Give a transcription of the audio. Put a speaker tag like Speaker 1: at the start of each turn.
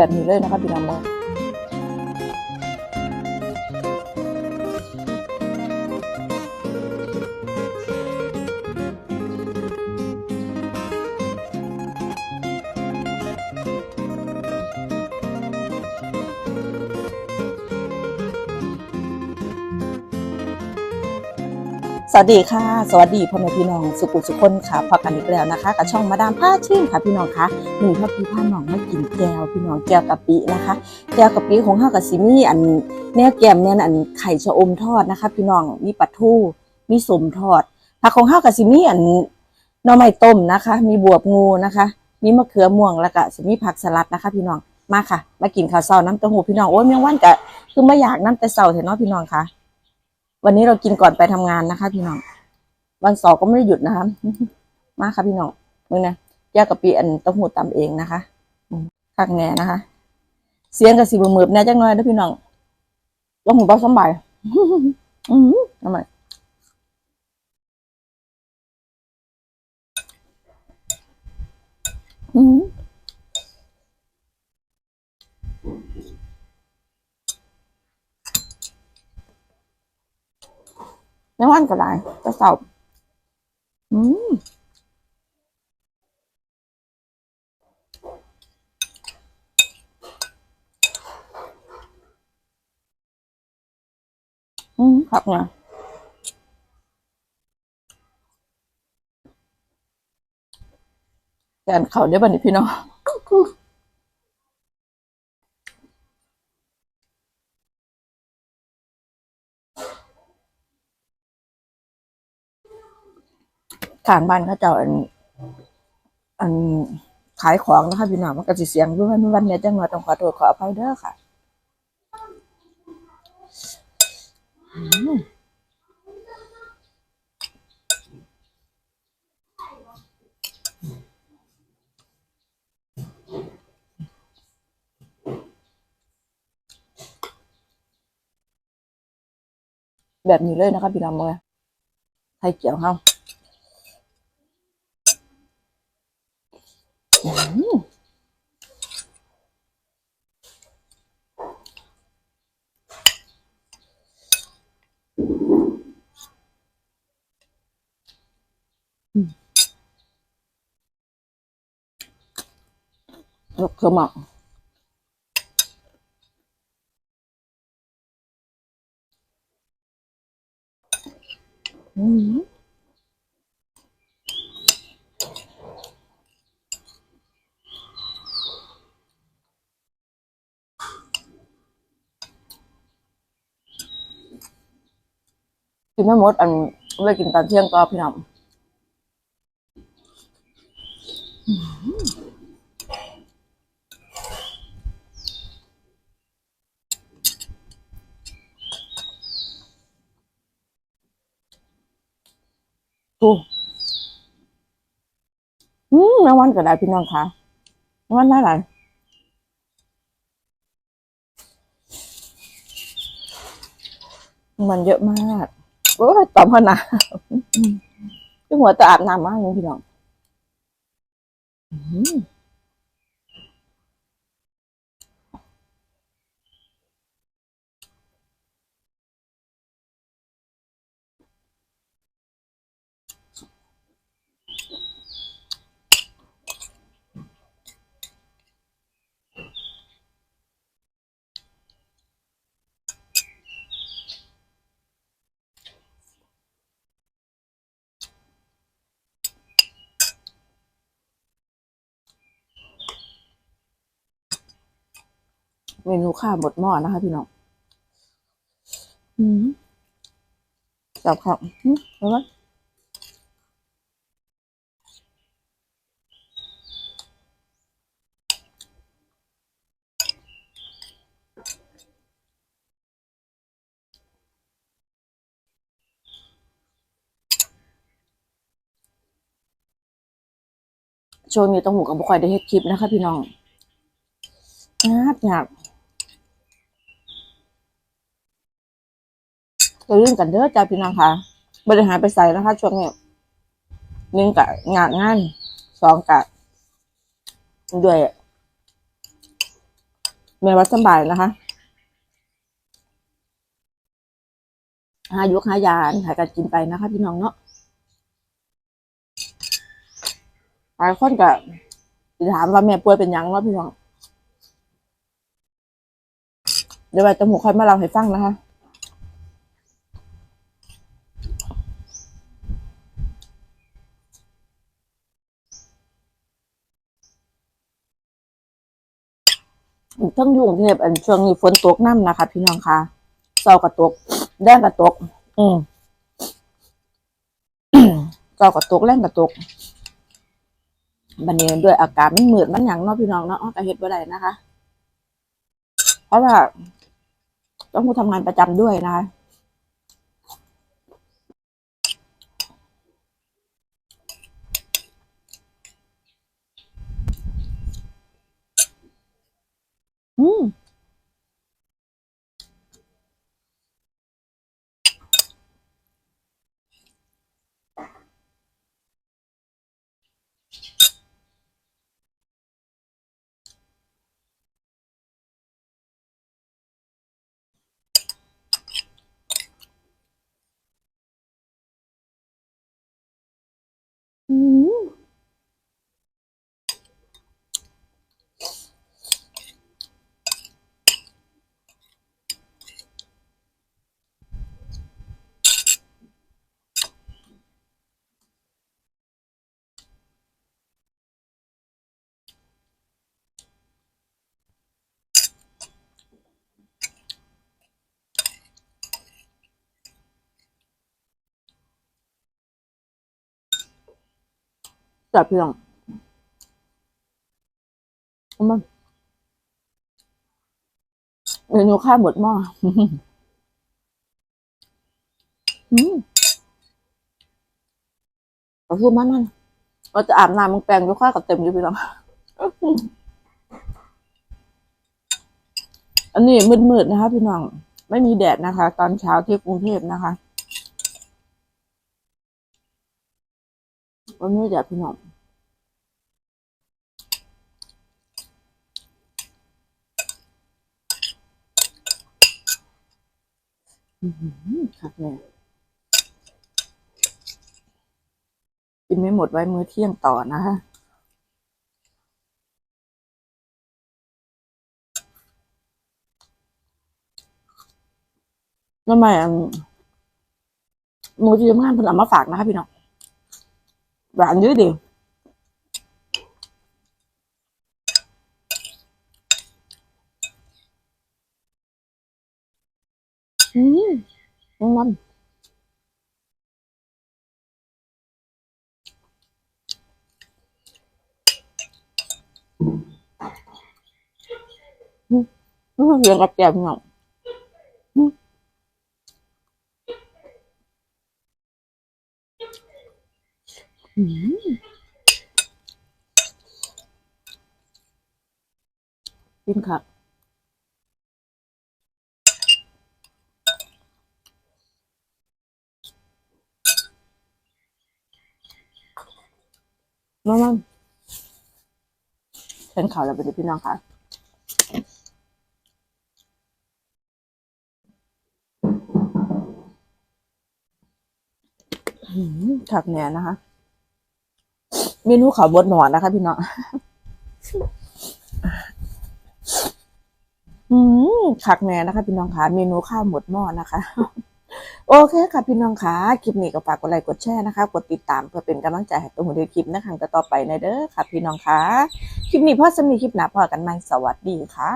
Speaker 1: แบบนี้เลยนะคะพี่น้อง สวัสดีค่ะ สวัสดีพ่อแม่พี่น้องสุขุสุขคนค่ะพบกันอีกแล้วนะคะ กับช่องมาดามผ้าชื่นค่ะพี่น้องคะหนึ่งพ่อพี่พ่อน้องไม่กินแก้วพี่น้องแก้วกะปินะคะแก้วกะปิของเฮากับซิมี่อันแนวแกมเนี่ยอันไข่ชะอมทอดนะคะ พี่น้องมีปลาทูมีสมทอดผักของเฮากับซิมี่อันหน่อไม้ต้มนะคะ มีบวบงูนะคะ มีมะเขือม่วงแล้วก็สิมี่ผักสลัดนะคะ พี่น้องมาค่ะ มากินข้าวเช้าน้ำเต้าหู้พี่น้องโอ้ยเมียงวันกะคือไม่อยากน้ำแต่เช้าเถอะเนาะพี่น้องค่ะ วันนี้เรากินก่อนไปทำงานนะคะ พี่น้อง วันเสาร์ก็ไม่ได้หยุดนะคะ มาค่ะพี่น้องมึงนะแยกกะปิอันต้าหู้ตำเองนะคะอืมคักแน่นะคะ เสียงกับสีมือมือแน่จังน่อยนะพี่น้องว่าหูเบาสบายอืมทำไมอืม ไม่ว่านก็ได้จะเสาอืมอืมครับไงแกนเขาได้บันนี้พี่น้อง ข้างบ้านเขาเจ้าอัน อันขายของนะคะพี่น้องมันก็สิเสียงด้วยวันวันเนี้ยจังหวะต้องขอโทษขออภัยเด้อค่ะแบบนี้เลยนะคะพี่น้องเลยไทยเกี่ยวเฮา อืมอืม ลูกคือหมอกอืมกินไม่หมดอันไว้กินตอนเที่ยงก็พี่น้อง โอ้อืมแมงวันก็ได้พี่น้องคะแมงวันได้หลายมันเยอะมากโอ้ยตอบพอนะที่หัวจะอาบน้ำมากเลยพี่น้อง อืม เมนูข้าวหมดหม้อนะคะพี่น้องอืมจับครับอืมเอาไว้ช่วงนี้ต้องหูกับบุคอยได้เฮ็ดคลิปนะคะพี่น้องยากยาก จะเรื่องกันเด้อจ้าพี่น้องค่ะบริหารไปใส่นะคะ ช่วงนี้หนึ่งกะงานงานสองกะด้วยแม่วัดสบายนะคะหายุกหายานหากันกินไปนะคะ พี่น้องเนาะหลายคนก็สิถามว่าแม่ป่วยเป็นยังเนาะพี่น้องเดี๋ยวไว้ตะหมูค่อยมาเล่าให้ฟังนะคะ ทั้งยุ่งเทพอันช่วงนี้ฝนตกน้ำนะคะ พี่น้องคะเศร้ากระตกแดงกระตก อืมเศร้ากระตกแรงกระตกบันนี้ด้วยอากาศมันมืดมันหยังเนาะพี่น้องเนาะแต่เฮ็ดบ่ได้นะคะ เพราะว่า ต้องทำงานประจำด้วยนะคะ อืม อืม จับพี่น้องเมันเมนูข้าวหมดหม้ออืมก็คือมันมันเราจะอาบน้ำมึงแปรงยกข้าวกับเต็มอยู่พี่น้องอันนี้มืดๆนะคะ พี่น้อง ไม่มีแดดนะคะ ตอนเช้าที่กรุงเทพนะคะ วันนี้แดดพี่น้องอืมครับแม่กินไม่หมดไว้มื้อเที่ยงต่อนะคะทำไมอะหมูที่ทำงานเพิ่นเอามาฝากนะคะพี่น้อง หวานเยอะดิอื กินค่ะมามันเชิญข่าวแล้วไปดูพี่น้องค่ะอืมขักแหนนะคะ เมนูขาวบดหนอนนะคะพี่น้องอืมขักแหนนะคะ พี่น้องคะเมนูข้าวหมดหม้อนะคะ โอเคค่ะพี่น้องคะคลิปนี้ก็ฝากกดไลค์กดแชร์นะคะ กดติดตามเพื่อเป็นกำลังใจให้ตัวหูเดียคลิปนะคะต่อไปในเด้อค่ะ พี่น้องคะคลิปนี้พ่อจะมีคลิปหน้าพอกันใหม่สวัสดีค่ะ